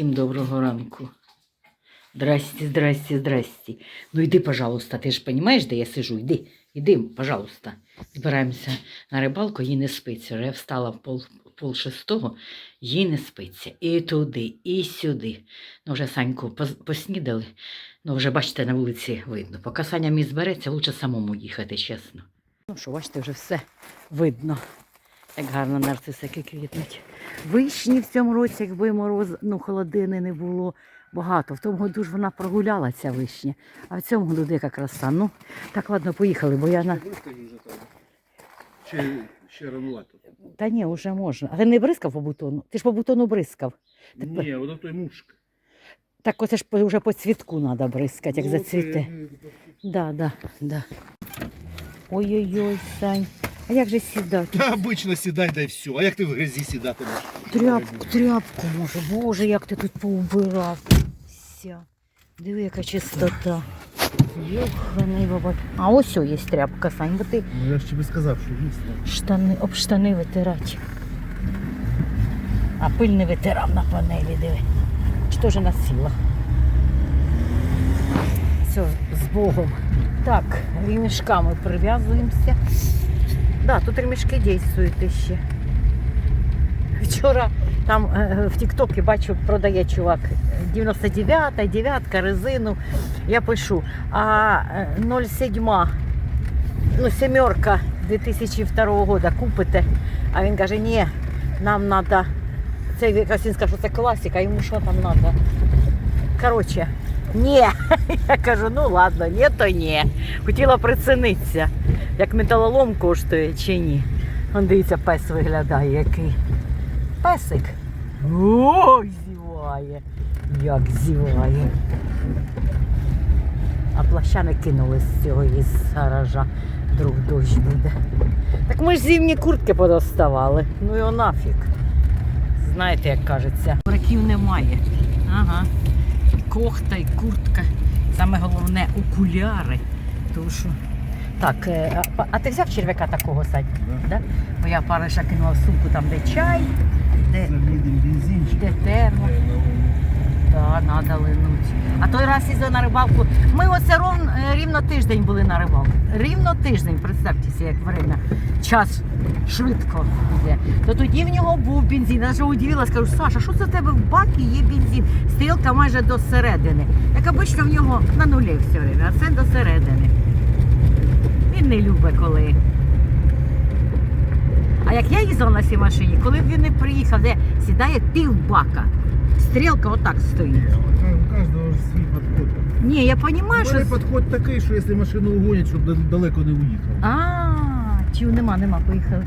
Всім доброго ранку. Здрасте, здрасте, здрасте. Ну йди, пожалуйста, ти ж розумієш, де я сижу? Йди, йди, пожалуйста. Збираємося на рибалку, їй не спиться. Я встала в пол, пол шестого, їй не спиться. І туди, і сюди. Ну, вже Саньку поснідали. Ну, вже бачите, на вулиці видно. Поки Саня мій збереться, лучше самому їхати, чесно. Ну що, бачите, вже все видно. Як гарно нарцисики квітнуть. Вишні в цьому році, якби мороз, ну, холодини не було багато. В тому году ж вона прогуляла ця вишня. А в цьому году яка краса. Ну, так ладно, поїхали, бо я на. Чи ще ранувато? Та ні, вже можна. А ти не бризкав по бутону? Ти ж по бутону бризкав. Ні, воно той мушка. Так оце ж вже по цвітку треба бризкати, як Ну, зацвіте. це, Да, да, да. Ой-ой-ой, Сань. А як же сідати? Та обично сідай, дай все. А як ти в грязі сідатимеш? Тряпку, тряпку може. Боже, як ти тут поубирав. Ся. Диви, яка чистота. Йоханий баба. А ось о, є тряпка, Сань, бо ти Ну я ж тобі сказав, що місто. штани, об штани витирати. А пиль не витирав на панелі, диви. Чи теж насіла. Все, з Богом. Так, ремішками прив'язуємося. Да, тут ремішки дійствують ще. Вчора там е, в Тіктокі бачу, продає чувак 99-та, 9 резину. Я пишу, а е, 07, ну, сімерка 2002 года купите. А він каже, ні, нам треба. Це він сказав, що це класика, йому що там треба? Коротше, ні. Я кажу, ну ладно, ні, то ні. Хотіла прицінитися, як металолом коштує чи ні. Он дивіться, пес виглядає який. Песик. Ой, зіває. Як зіває. А плаща не кинули з цього із гаража. Друг дощ буде. Так ми ж зимні куртки подоставали. Ну його нафіг. Знаєте, як кажеться. Браків немає. Ага. Кохта, і куртка. Саме головне окуляри. Тому що. Так, е, а, а ти взяв черв'яка такого садь? Да? Бо я париша кинула в сумку там, де чай, де, де термо. Треба линуть. А той раз їздили на рибалку. Ми оце ров, е, рівно тиждень були на рибалку. Рівно тиждень, представтеся, як время. Час швидко йде. То тоді в нього був бензин. Я вже удивилась, кажу, Саша, що це в тебе в бакі є бензин? Стрілка майже до середини. Як обично в нього на нулі все время, а це до середини. Він не любить коли. А як я їздила на цій машині, коли він не приїхав, де сідає пів бака. Стрілка так стоит. У кожного ж свій підход. Не, я понимаю, що. підход такий, що якщо машину угонять, щоб далеко не уїхав. А, чи нема, нема, поїхали.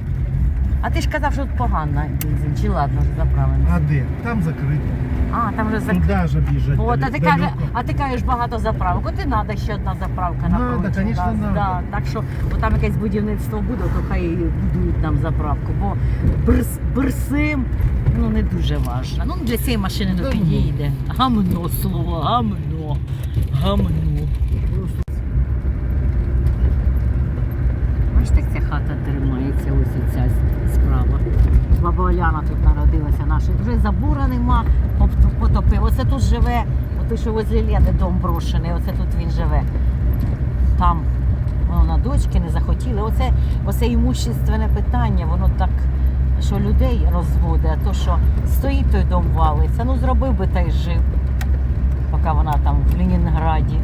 А ти ж казав, що тут погано бензин, чи ладно заправлено. А де? Там закрито. А, там вже зак... Туди ж об'їжджати. От, а ти, далеко. каже, а ти кажеш багато заправок. От і треба ще одна заправка на Надо, прочу, конечно, да, надо. Да, так що от там якесь будівництво буде, то хай будують нам заправку. Бо брс, брсим ну, не дуже важно. Ну, для цієї машини не Да, ну. підійде. Гамно слово, гамно. Гамно. Бачите, як ця хата тримається, ось ця справа. Баба Оляна тут народилася наша. Вже забура нема, потопив. Оце тут живе, ото що возле Лени дом брошений, оце тут він живе. Там воно на дочки не захотіли. Оце, оце імущественне питання, воно так, що людей розводить, а то, що стоїть той дом валиться, ну зробив би та й жив, поки вона там в Ленінграді.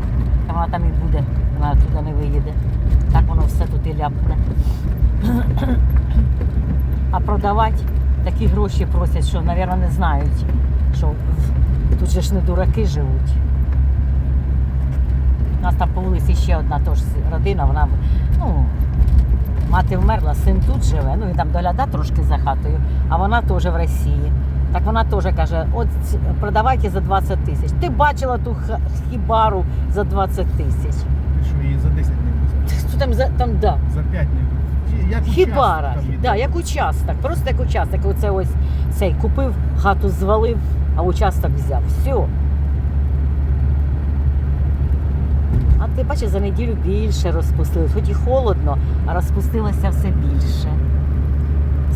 Та вона там і буде, вона туди не виїде. Так воно все тут і ляпне. А продавати такі гроші просять, що, мабуть, не знають, що тут же ж не дураки живуть. У нас там по вулиці ще одна теж родина, вона ну, мати вмерла, син тут живе, ну і там догляда трошки за хатою, а вона теж в Росії. Так вона теж каже, от продавайте за 20 тисяч. Ти бачила ту хібару за 20 тисяч. Що її за 10 не. Що там за там, да. За 5 не. Як Хібара, участок да, як участок, просто як участок. Оце ось цей купив, хату звалив, а участок взяв. Все. А ти бачиш, за неділю більше розпустилось. Хоч і холодно, а розпустилося все більше.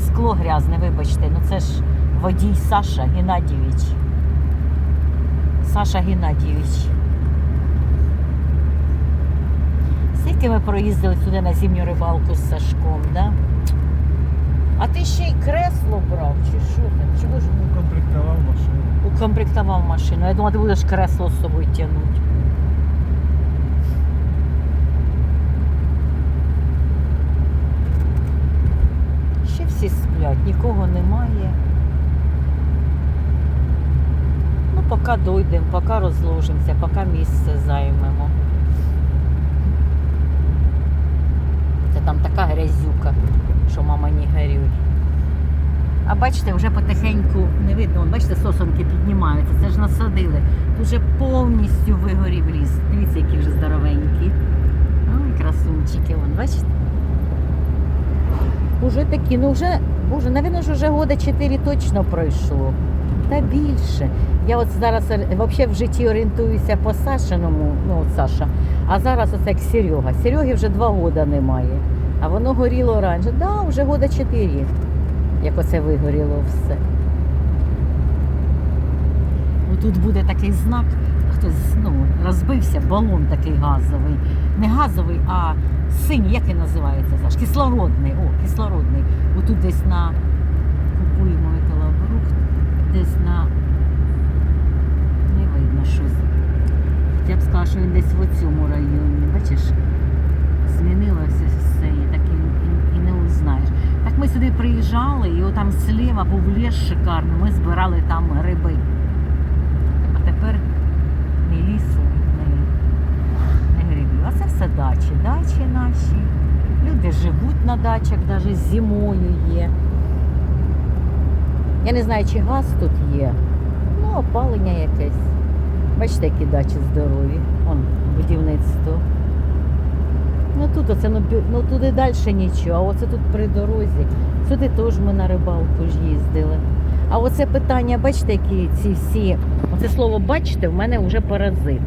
Скло грязне, вибачте, ну це ж водій Саша Геннадійович. Саша Геннадійович. Скільки ми проїздили сюди на зимню рибалку з Сашком, да? А ти ще й кресло брав, чи що там? Чого ж Комплектував машину. укомплектував машину? Я думала, ти будеш кресло з собою тягнути. Ще всі сплять, нікого немає. Ну, поки дойдемо, поки розложимося, поки місце займемо. Там така грязюка, що мама не горюй. А бачите, вже потихеньку не видно, Вон, бачите, сосонки піднімаються. Це ж насадили. Тут вже повністю вигорів ліс. Дивіться, які вже здоровенькі. Ой, красунчики, вон, бачите? Уже такі, ну вже, боже, навіть ж вже года 4 точно пройшло. Та більше. Я от зараз взагалі в житті орієнтуюся по Сашиному, ну от Саша. А зараз оце як Серега. Сереги вже два года немає. А воно горіло раніше. Так, да, вже года 4 як оце вигоріло все. Тут буде такий знак, хтось ну, розбився, балон такий газовий. Не газовий, а синій, як він називається, Саш? Кислородний. О, кислородний. Отут десь на купуємо металобрухт, десь на не видно щось. Я б сказала, що він десь в цьому районі. Бачиш, змінилося все і так і, і, і не узнаєш. Так ми сюди приїжджали, і отам зліва був ліс шикарний, ми збирали там гриби. А тепер ні лісу, ні, ні грибів. А це все дачі, дачі наші. Люди живуть на дачах, навіть зимою є. Я не знаю, чи газ тут є. Ну, опалення якесь. Бачите, які дачі здорові. Вон будівництво. Ну тут оце, ну, ну туди далі нічого, а оце тут при дорозі. Сюди теж ми на рибалку ж їздили. А оце питання, бачите, які ці всі, оце слово бачите, в мене вже паразит.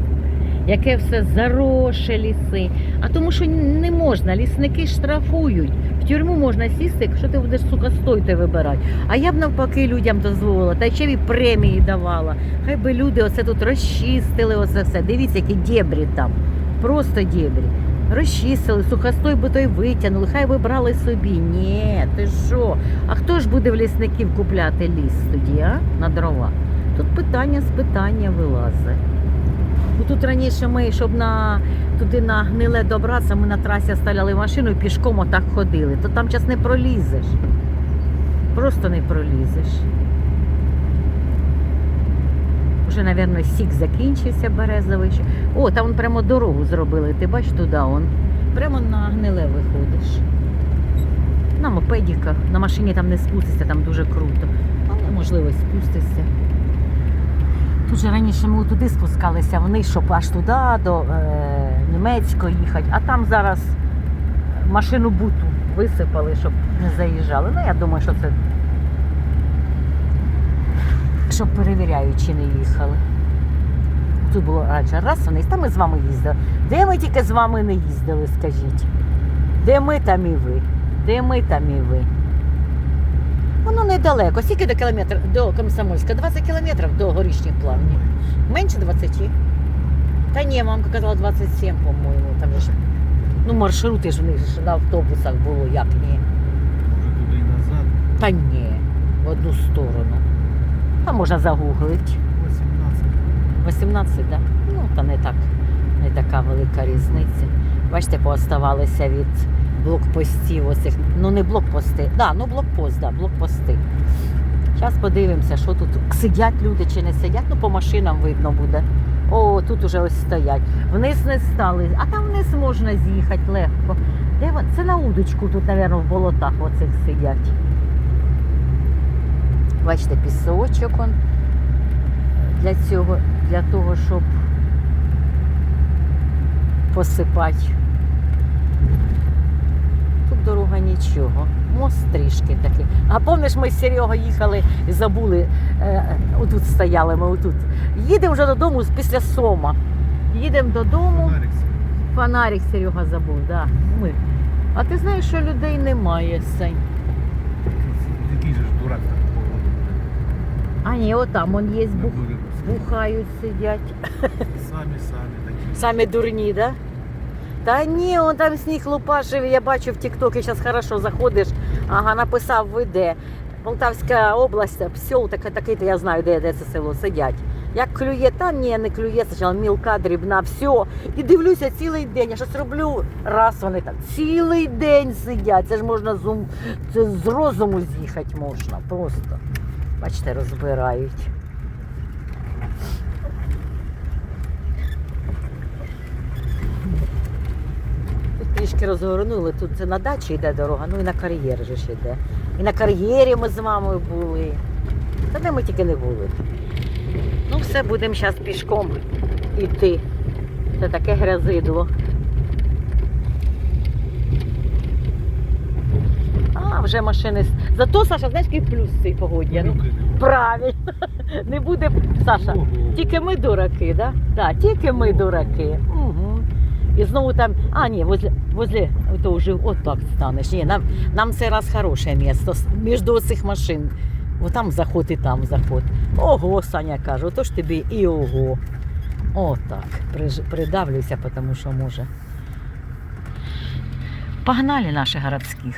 Яке все зароше ліси. А тому що не можна, лісники штрафують. В тюрму можна сісти, якщо ти будеш сука стойте вибирати. А я б навпаки людям дозволила, та ще й премії давала. Хай би люди оце тут розчистили, оце все. Дивіться, які дєбрі там. Просто дєбрі. Розчистили, сухостой би той витягнули, хай би брали собі. Ні, ти що? А хто ж буде в лісників купляти ліс тоді, а? На дрова? Тут питання з питання вилазить. Бо тут раніше ми, щоб на туди на гниле добратися, ми на трасі ставляли машину і пішком отак ходили. То там час не пролізеш. Просто не пролізеш. Вже, мабуть, сік закінчився березовий. О, там прямо дорогу зробили. Ти бачиш туди он. Прямо на гниле виходиш. На мопедіках, на машині там не спустишся, там дуже круто. Але можливо спустишся. Тут же раніше ми туди спускалися, вниз, щоб аж туди, до е, Німецького їхати, а там зараз машину буту висипали, щоб не заїжджали. Ну, я думаю, що це щоб перевіряють, чи не їхали. Тут було раніше раз вниз, та ми з вами їздили. Де ми тільки з вами не їздили, скажіть? Де ми, там і ви. Де ми, там і ви. Воно недалеко. Скільки до кілометра до Комсомольська? 20 кілометрів до горішніх плавнів. Менше 20? Та ні, мамка казала 27, по-моєму. Там же ж. Ну, маршрути ж в них ж на автобусах було, як ні. Може туди і назад. Та ні, в одну сторону. А можна загуглити. 18. 18, так? Да? Ну, та не так, не така велика різниця. Бачите, пооставалися від блокпостів оцих. Ну, не блокпости. Да, ну блокпост, да, блокпости. Зараз подивимося, що тут. Сидять люди чи не сидять, ну по машинам видно буде. О, тут уже ось стоять. Вниз не стали, а там вниз можна з'їхати легко. Де вон? Це на удочку тут, мабуть, в болотах оцих сидять. Бачите, пісочок он для цього, для того, щоб посипати. Тут дорога нічого. Мост трішки такий. А пам'ятаєш, ми з Серегою їхали і забули, е, отут стояли ми отут. Їдемо вже додому після Сома. Їдемо додому. Фонарик. Фонарик Серега забув, да. Ми. А ти знаєш, що людей немає, Сень. Який же ж дурак так. А ні, отам он є бух. Бухають, сидять. Самі самі такі. Самі дурні, да? Та ні, он там сніг лупашив, я бачу в Тіктокі, зараз хорошо заходиш, ага, написав ви де. Полтавська область, псьол, таке, такий, то я знаю, де, де це село, сидять. Як клює, та ні, не клює, спочатку мілка, дрібна, все. І дивлюся цілий день, я щось роблю, раз вони так, цілий день сидять. Це ж можна з, ум- це з розуму з'їхати можна, просто. Бачите, розбирають. Тут трішки розгорнули, тут це на дачі йде дорога, ну і на кар'єр же ж йде. І на кар'єрі ми з мамою були. Та де ми тільки не були. Ну, все, будемо зараз пішком йти. Це таке грязидло. А, вже машини. Зато, Саша, знаєш, який плюс в цій погоді? Ну, правильно. Не буде, Саша, тільки ми дураки, да? Да, тільки ми дураки. Угу. І знову там, а ні, возле, возле, то вже от так станеш. Ні, нам, нам це раз хороше місто, с- між цих машин. О, там заход і там заход. Ого, Саня каже, то ж тобі і ого. Отак. Придавлюся, тому що може. Погнали наших городських.